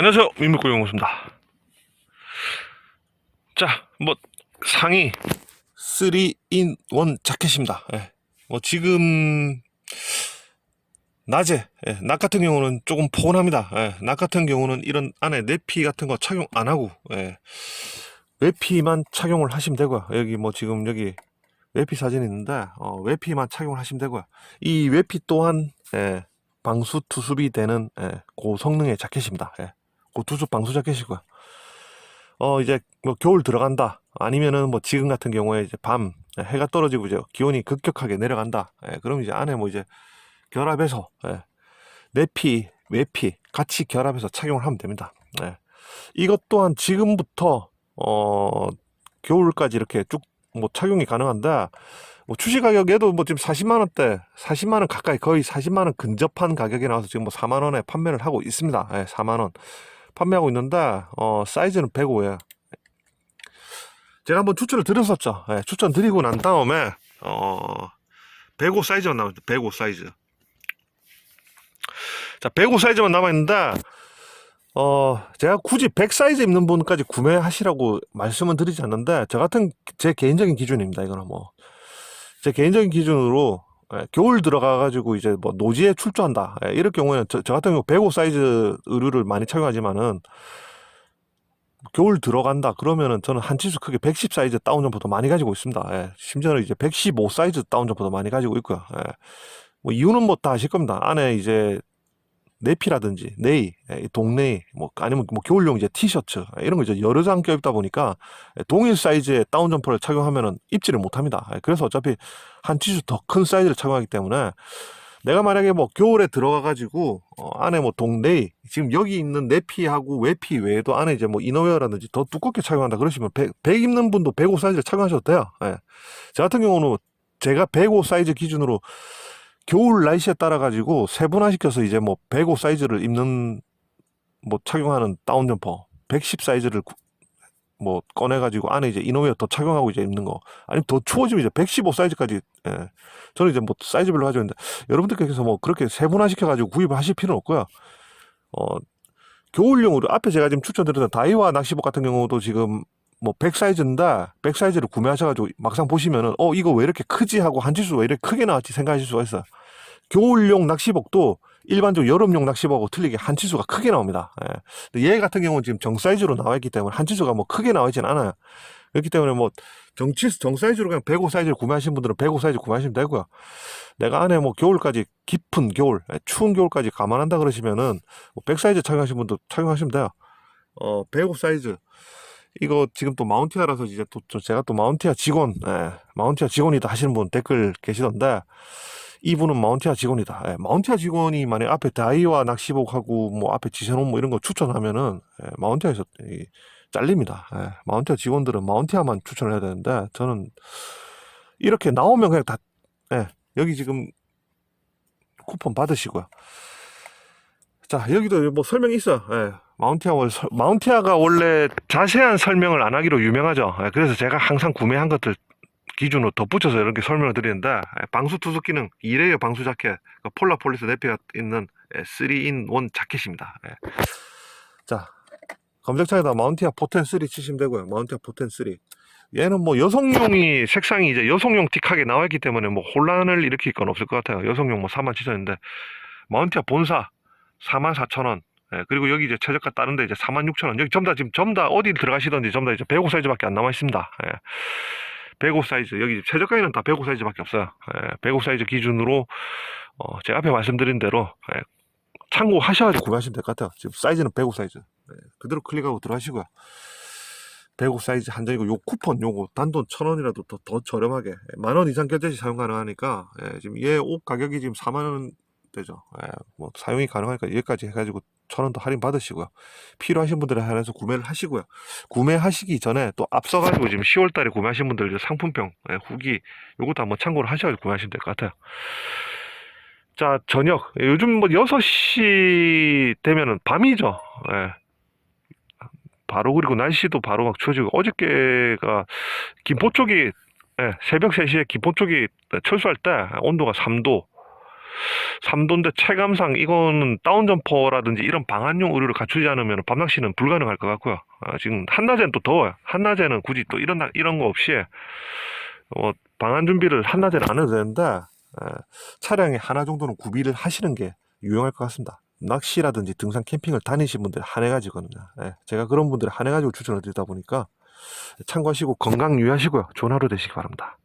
안녕하세요. 민물고 영호입니다. 자, 뭐 상의 3인 1 자켓입니다. 예. 뭐 지금 낮에 예, 낮 같은 경우는 조금 포근합니다. 예, 낮 같은 경우는 이런 안에 내피 같은 거 착용 안 하고 예, 외피만 착용을 하시면 되고요. 여기 뭐 지금 여기 외피 사진이 있는데 어, 외피만 착용을 하시면 되고요. 이 외피 또한 예, 방수 투습이 되는 예, 고성능의 자켓입니다. 예. 고투습 방수 자켓이고요. 어 이제 뭐 겨울 들어간다 아니면은 뭐 지금 같은 경우에 이제 밤 예, 해가 떨어지고 이제 기온이 급격하게 내려간다. 예, 그럼 이제 안에 뭐 이제 결합해서 예, 내피 외피 같이 결합해서 착용을 하면 됩니다. 예. 이것 또한 지금부터 어 겨울까지 이렇게 쭉 뭐 착용이 가능한데 뭐 출시 가격에도 뭐 지금 40만 원대, 40만 원 가까이 거의 40만 원 근접한 가격이 나와서 지금 뭐 4만 원에 판매를 하고 있습니다. 예, 4만 원 판매하고 있는데 어 사이즈는 105예요. 제가 한번 추천을 드렸었죠. 예, 추천 드리고 난 다음에 어 105 사이즈만 남았죠. 105 사이즈. 자, 105 사이즈만 남아 있는데 어, 제가 굳이 100 사이즈 입는 분까지 구매하시라고 말씀은 드리지 않는데, 저 같은, 제 개인적인 기준입니다. 이거는 뭐. 제 개인적인 기준으로, 예, 겨울 들어가가지고 이제 뭐 노지에 출조한다. 예, 이럴 경우에는 저, 저 같은 경우 105 사이즈 의류를 많이 착용하지만은, 겨울 들어간다. 그러면은 저는 한 치수 크게 110 사이즈 다운 점퍼도 많이 가지고 있습니다. 예, 심지어는 이제 115 사이즈 다운 점퍼도 많이 가지고 있고요. 예. 뭐 이유는 뭐 다 아실 겁니다. 안에 이제 내피라든지 네이, 예, 동네이, 뭐 아니면 뭐 겨울용 이제 티셔츠 예, 이런 거 이제 여러 장 껴입다 보니까 예, 동일 사이즈의 다운 점퍼를 착용하면은 입지를 못합니다. 예, 그래서 어차피 한 치수 더큰 사이즈를 착용하기 때문에 내가 만약에 뭐 겨울에 들어가 가지고 어, 안에 뭐 동네이 지금 여기 있는 내피하고 외피 외에도 안에 이제 뭐 이너웨어라든지 더 두껍게 착용한다 그러시면 100, 100 입는 분도 105 사이즈를 착용하셔도 돼요. 예. 저 같은 경우는 제가 105 사이즈 기준으로 겨울 날씨에 따라 가지고 세분화 시켜서 이제 뭐 105 사이즈를 입는 뭐 착용하는 다운 점퍼 110 사이즈를 구- 뭐 꺼내 가지고 안에 이제 이너웨어 더 착용하고 이제 입는 거 아니면 더 추워지면 이제 115 사이즈까지 예. 저는 이제 뭐 사이즈별로 하죠 근데 여러분들께서 뭐 그렇게 세분화 시켜 가지고 구입을 하실 필요는 없고요 어 겨울용으로 앞에 제가 지금 추천드렸던 다이와 낚시복 같은 경우도 지금 뭐 100 사이즈인데 100 사이즈를 구매하셔가지고 막상 보시면은 어 이거 왜 이렇게 크지 하고 한지수 왜 이렇게 크게 나왔지 생각하실 수가 있어요. 겨울용 낚시복도 일반적으로 여름용 낚시복하고 틀리게 한치수가 크게 나옵니다. 예. 얘 같은 경우는 지금 정 사이즈로 나와 있기 때문에 한치수가 뭐 크게 나와 있진 않아요. 그렇기 때문에 뭐 정치 정 사이즈로 그냥 105 사이즈를 구매하신 분들은 105 사이즈 구매하시면 되고요. 내가 안에 뭐 겨울까지 깊은 겨울, 예, 추운 겨울까지 감안한다 그러시면은 뭐100 사이즈 착용하신 분도 착용하시면 돼요. 어, 105 사이즈. 이거 지금 또 마운티아라서 이제 또, 저 제가 또 마운티아 직원, 예, 마운티아 직원이다 하시는 분 댓글 계시던데 이분은 마운티아 직원이다. 예, 마운티아 직원이 만약 앞에 다이와 낚시복하고 뭐 앞에 지셔놓은 뭐 이런 거 추천하면은 예, 마운티아에서 이, 잘립니다. 예, 마운티아 직원들은 마운티아만 추천을 해야 되는데 저는 이렇게 나오면 그냥 다 예, 여기 지금 쿠폰 받으시고요. 자 여기도 뭐 설명이 있어. 예, 마운티아 마운티아가 원래 자세한 설명을 안 하기로 유명하죠. 예, 그래서 제가 항상 구매한 것들 기준으로 덧붙여서 이렇게 설명을 드리는데 예, 방수 투숙 기능 2레이어 방수 자켓 그 폴라폴리스 내피가 있는 예, 3인 1 자켓입니다. 예. 자 검색창에다 마운티아 포텐 3 치시면 되고요. 마운티아 포텐 3 얘는 뭐 여성용이 색상이 이제 여성용 틱하게 나와 있기 때문에 뭐 혼란을 일으킬 건 없을 것 같아요. 여성용 뭐 4만 7천인데 마운티아 본사 4만 4천 원. 예, 그리고 여기 이제 최저가 다른데 이제 4만 6천 원. 여기 전부 다 지금 전부 다 어디 들어가시던지 전부 다 이제 105 사이즈밖에 안 남아 있습니다. 예. 105 사이즈 여기 최저가에는 다 105 사이즈밖에 없어요. 예, 105 사이즈 기준으로 어, 제가 앞에 말씀드린 대로 예, 참고하셔가지고 구매하시면 될 것 같아요. 지금 사이즈는 105 사이즈. 예, 그대로 클릭하고 들어가시고요. 105 사이즈 한정이고 요 쿠폰 요거 단돈 천 원이라도 더, 더 저렴하게 만 원 이상 결제 시 사용 가능하니까 예, 지금 얘 옷 가격이 지금 4만 원 되죠. 예, 뭐 사용이 가능하니까 얘까지 해가지고 천 원 더 할인 받으시고요. 필요하신 분들에 한해서 구매를 하시고요. 구매하시기 전에 또 앞서가지고 지금 10월 달에 구매하신 분들 상품평 예, 후기 요것도 한번 참고를 하셔서 구매하시면 될 것 같아요. 자 저녁 요즘 뭐 6시 되면은 밤이죠. 예. 바로 그리고 날씨도 바로 막 추워지고 어저께가 김포 쪽이 예, 새벽 3시에 김포 쪽이 철수할 때 온도가 3도 삼돈대 체감상 이거는 다운점퍼라든지 이런 방한용 의류를 갖추지 않으면 밤낚시는 불가능할 것 같고요. 아, 지금 한낮에는 또 더워요. 한낮에는 굳이 또 이런 나- 이런 거 없이 어, 방한 준비를 한낮에는 안 해도 되는데 에, 차량에 하나 정도는 구비를 하시는 게 유용할 것 같습니다. 낚시라든지 등산 캠핑을 다니신 분들 한해 가지거든요. 예, 제가 그런 분들 한해 가지고 추천을 드리다 보니까 참고하시고 건강 유의하시고요. 좋은 하루 되시기 바랍니다.